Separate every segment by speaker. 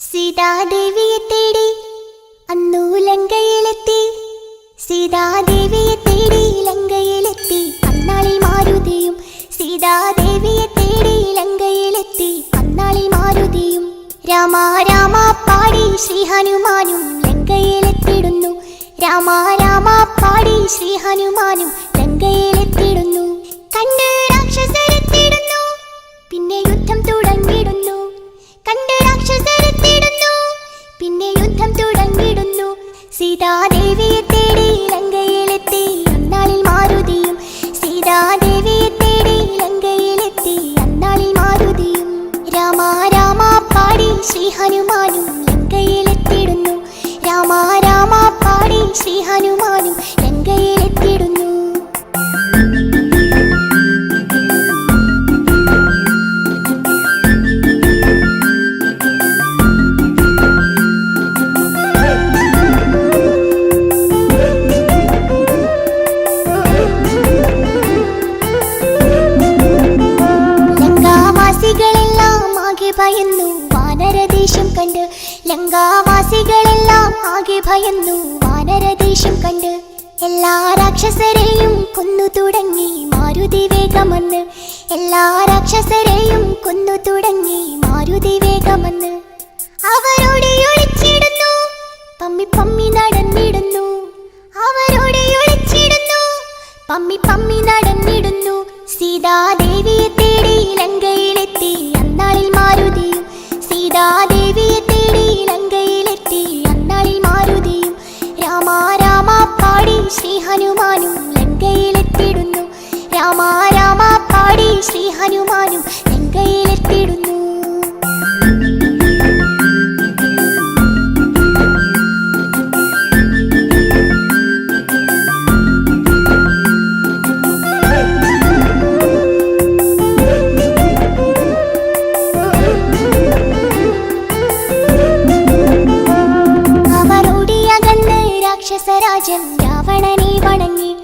Speaker 1: സീതാദേവിയെ തേടി അന്നു ലങ്കയിലെത്തി സീതാദേവിയെ തേടി ലങ്കയിലെത്തി. അന്നാളിൽ മാരുതിയും സീതാദേവിയെ തേടി ലങ്കയിലെത്തി. അന്നാളിൽ മാരുതിയും രാമ രാമ പാടി ശ്രീ ഹനുമാനും ലങ്കയിലെത്തിടുന്നു രാമ രാമ പാടി ശ്രീ ഹനുമാനും ലങ്കയിലെത്തിടുന്നു സീതാദേവിയെ തേടി ലങ്കയിലെത്തി. അന്നാളിൽ മാരുതിയും സീതാദേവിയെ തേടി ലങ്കയിലെത്തി. അന്നാളിൽ മാരുതിയും രാമ രാമ പാടി ശ്രീ ഹനുമാനും ലങ്കയിലെത്തിയിടുന്നു. രാമ രാമ പാടി ശ്രീ ഹനുമാനും ലങ്കയിലെത്തിടുന്നു ഭയന്നു. വാനരദേശം കണ്ട് ലങ്കാവാസികളെല്ലാം ആകെ ഭയന്നു. വാനരദേശം കണ്ട് എല്ലാ രാക്ഷസരെയും കൊന്നു തുടങ്ങി. മാരുതി വേഗമെന്ന്. എല്ലാ രാക്ഷസരെയും കൊന്നു തുടങ്ങി. മാരുതി വേഗമെന്ന്. അവരോട് ഒളിച്ചിടുന്നു പമ്മി പമ്മി നടന്നിടുന്നു. അവരോട് ഒളിച്ചിടുന്നു പമ്മി പമ്മി നടന്നിടുന്നു. സീതാദേവിയെ തേടി ലങ്കയിലെത്തി ശ്രീ ഹനുമാനും ലങ്കയിലെത്തിടുന്നു രാമ രാമ പാടി ശ്രീ ഹനുമാനും ലങ്കയിലെത്തിടുന്നു രാക്ഷസരാജൻ രാവണനെ വണങ്ങി.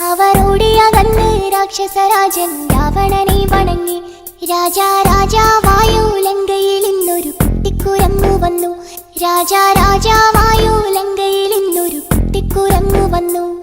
Speaker 1: അവർ ഓടിയകന്ന് രാക്ഷസരാജൻ രാവണനെ വണങ്ങി. രാജാ രാജാവായോ ലങ്കയിൽ ഇന്നൊരു കുട്ടിക്കുരങ്ങു വന്നു. രാജാ രാജാവായോ ലങ്കയിൽ ഇന്നൊരു കുട്ടിക്കുരങ്ങു വന്നു.